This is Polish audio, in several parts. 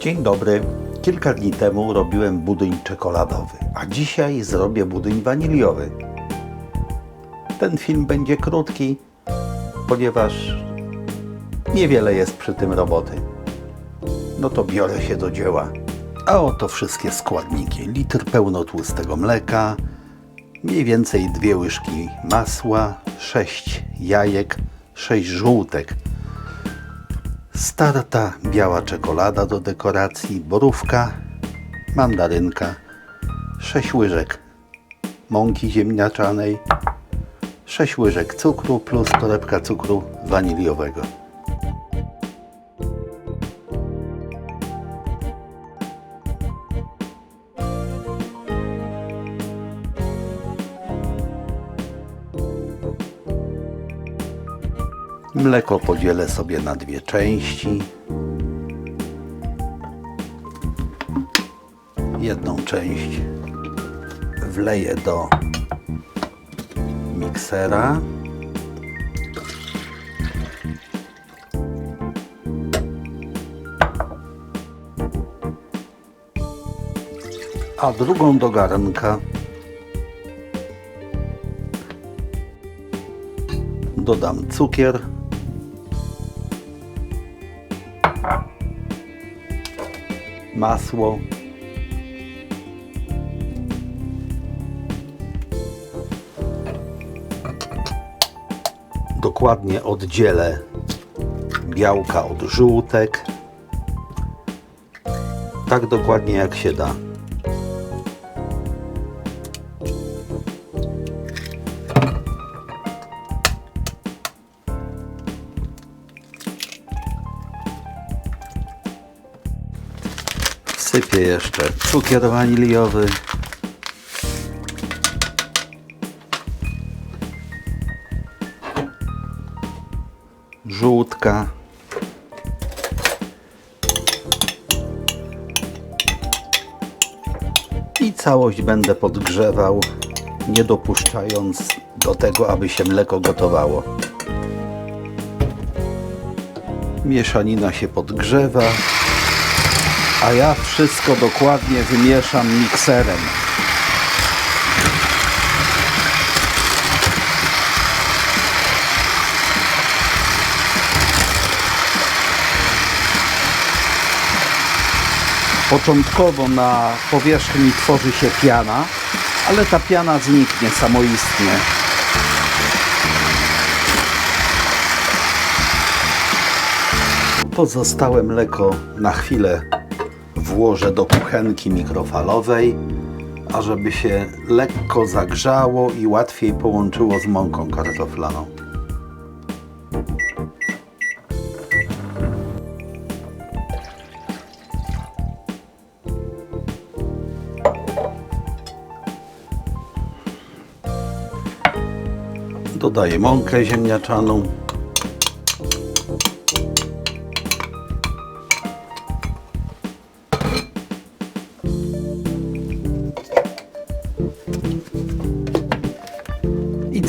Dzień dobry. Kilka dni temu robiłem budyń czekoladowy, a dzisiaj zrobię budyń waniliowy. Ten film będzie krótki, ponieważ niewiele jest przy tym roboty. No to biorę się do dzieła. A oto wszystkie składniki. Litr pełnotłustego mleka, mniej więcej dwie łyżki masła, sześć jajek, sześć żółtek, starta biała czekolada do dekoracji, borówka, mandarynka, 6 łyżek mąki ziemniaczanej, 6 łyżek cukru plus torebka cukru waniliowego. Mleko podzielę sobie na dwie części. Jedną część wleję do miksera. A drugą do garnka dodam cukier. Masło. Dokładnie oddzielę białka od żółtek. Tak dokładnie jak się da. Wsypię jeszcze cukier waniliowy. Żółtka. I całość będę podgrzewał, nie dopuszczając do tego, aby się mleko gotowało. Mieszanina się podgrzewa a ja wszystko dokładnie wymieszam mikserem. Początkowo na powierzchni tworzy się piana, ale ta piana zniknie samoistnie. Pozostałe mleko na chwilę włożę do kuchenki mikrofalowej, ażeby się lekko zagrzało i łatwiej połączyło z mąką kartoflaną. Dodaję mąkę ziemniaczaną.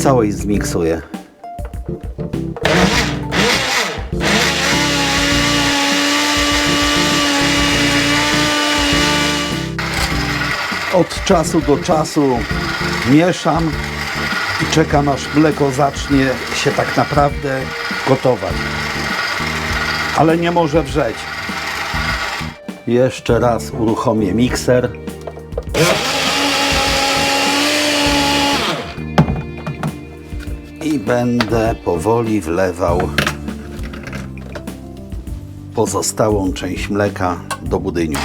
Całość zmiksuję. Od czasu do czasu mieszam i czekam aż mleko zacznie się tak naprawdę gotować. Ale nie może wrzeć. Jeszcze raz uruchomię mikser. Będę powoli wlewał pozostałą część mleka do budyniu.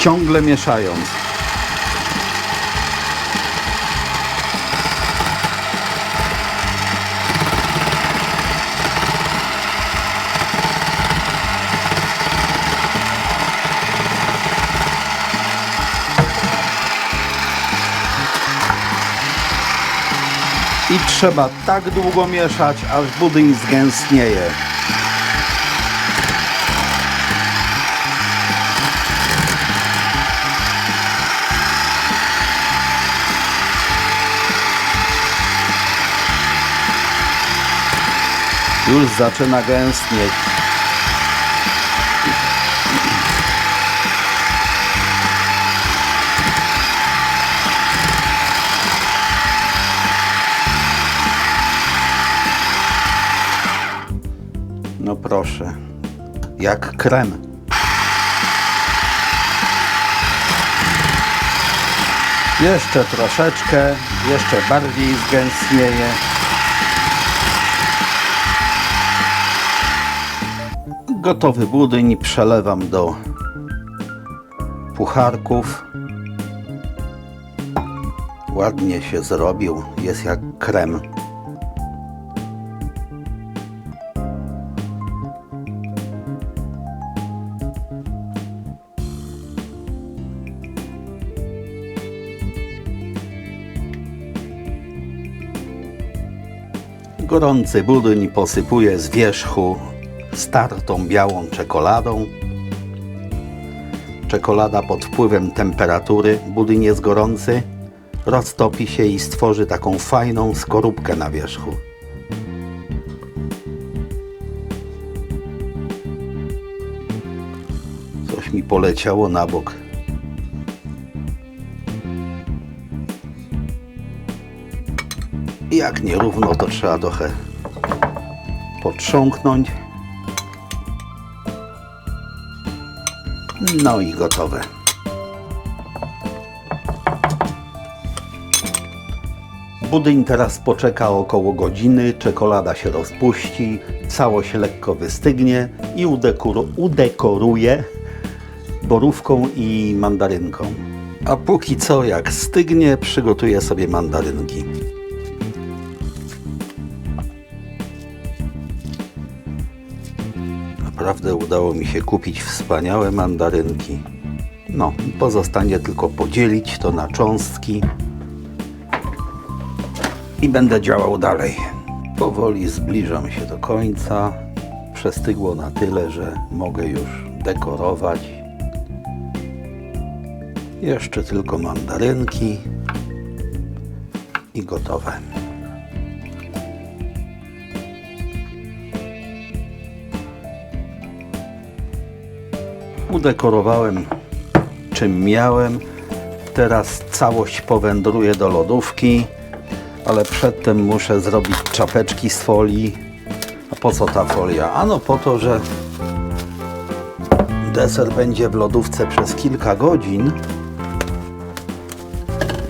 Ciągle mieszając. I trzeba tak długo mieszać, aż budyń zgęstnieje. Już zaczyna gęstnieć. Proszę, jak krem. Jeszcze troszeczkę, jeszcze bardziej zgęstnieje. Gotowy budyń przelewam do pucharków. Ładnie się zrobił, jest jak krem. Gorący budyń posypuję z wierzchu startą białą czekoladą. Czekolada pod wpływem temperatury, budyń jest gorący, roztopi się i stworzy taką fajną skorupkę na wierzchu. Coś mi poleciało na bok. Jak nierówno, to trzeba trochę potrząknąć. No i gotowe. Budyń teraz poczeka około godziny, czekolada się rozpuści, całość lekko wystygnie i udekoru, udekoruję borówką i mandarynką. A póki co, jak stygnie, przygotuję sobie mandarynki. Naprawdę udało mi się kupić wspaniałe mandarynki. No, pozostanie tylko podzielić to na cząstki i będę działał dalej. Powoli zbliżam się do końca. Przestygło na tyle, że mogę już dekorować. Jeszcze tylko mandarynki i gotowe. Udekorowałem czym miałem. Teraz całość powędruje do lodówki, ale przedtem muszę zrobić czapeczki z folii. A po co ta folia? Ano po to, że deser będzie w lodówce przez kilka godzin.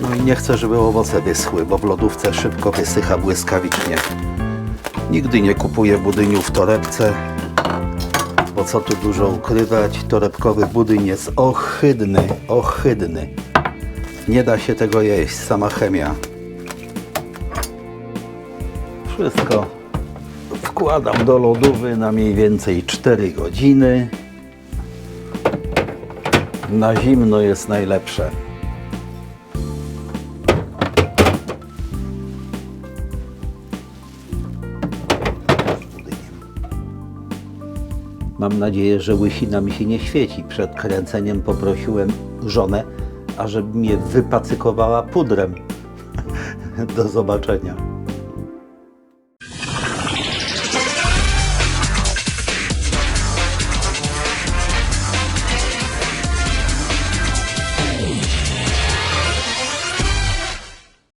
No i nie chcę, żeby owoce wyschły, bo w lodówce szybko wysycha błyskawicznie. Nigdy nie kupuję budyniu w torebce, bo co tu dużo ukrywać, torebkowy budyń jest ohydny, ohydny. Nie da się tego jeść, sama chemia. Wszystko wkładam do lodówy na mniej więcej 4 godziny. Na zimno jest najlepsze. Mam nadzieję, że łysina mi się nie świeci. Przed kręceniem poprosiłem żonę, ażeby mnie wypacykowała pudrem. Do zobaczenia.